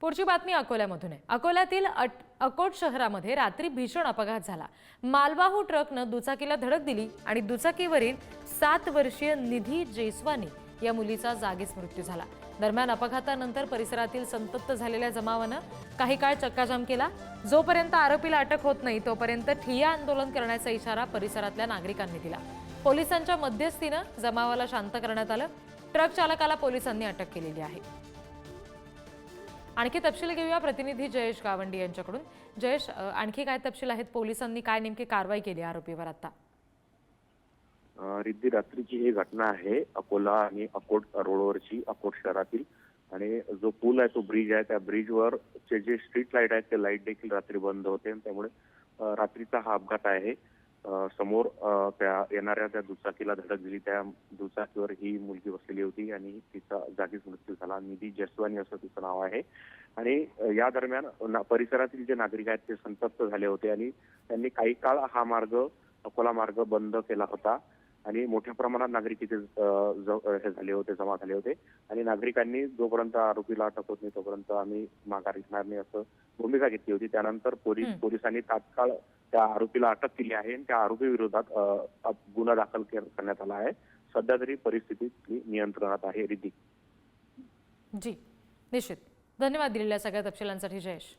पुढची बातमी अकोल्यामधून आहे. अकोल्यातील अट- अकोट शहरामध्ये रात्री भीषण अपघात झाला. मालवाहू ट्रकनं दुचाकीला धडक दिली आणि दुचाकीवरील सात वर्षीय निधी जैस्वानी या मुलीचा जागीच मृत्यू झाला. दरम्यान अपघातानंतर परिसरातील संतप्त झालेल्या जमावानं काही काळ चक्काजाम केला. जोपर्यंत आरोपीला अटक होत नाही तोपर्यंत ठिय्या आंदोलन करण्याचा इशारा परिसरातल्या नागरिकांनी दिला. पोलिसांच्या मध्यस्थीनं जमावाला शांत करण्यात आलं. ट्रक चालकाला पोलिसांनी अटक केलेली आहे. आणखी तपशील घेऊया प्रतिनिधी जयेश गावंडी यांच्याकडून. जयेश आणखी काय तपशील आहेत? पोलिसांनी काय नेमकी कारवाई केली आरोपीवर आता? रिद्धी रात्रीची ही घटना आहे. अकोला आणि अकोट रोडवरची अकोट शहरातील. आणि जो पूल आहे तो ब्रिज आहे. त्या ब्रिजवर चे जे स्ट्रीट लाइट आहेत ते लाइट देखील रात्री बंद होते. त्यामुळे रात्रीचा हा अपघात आहे. समोर त्या येणाऱ्या त्या दुचाकीला धडक दिली. त्या दुचाकीवर ही मुलगी बसलेली होती आणि तिचा जागीच मृत्यू झाला. निधी जसवानी असं तिचं नाव आहे. आणि या दरम्यान ना- परिसरातील जे नागरिक आहेत ते संतप्त झाले होते आणि त्यांनी काही काळ हा मार्ग अकोला मार्ग बंद केला होता. आणि मोठ्या प्रमाणात नागरिक ज- हे झाले होते जमा झाले होते. आणि नागरिकांनी जोपर्यंत आरोपीला अटक होत नाही तोपर्यंत आम्ही माघार घेणार नाही असं भूमिका घेतली होती. त्यानंतर पोलीस. पोलिसांनी तात्काळ त्या आरोपीला अटक केली आहे आणि त्या आरोपी विरोधात गुन्हा दाखल करण्यात आला आहे. सध्या तरी परिस्थिती नियंत्रणात आहे रिद्धी. जी निश्चित. धन्यवाद दिलेल्या सगळ्या तपशिलांसाठी जयेश.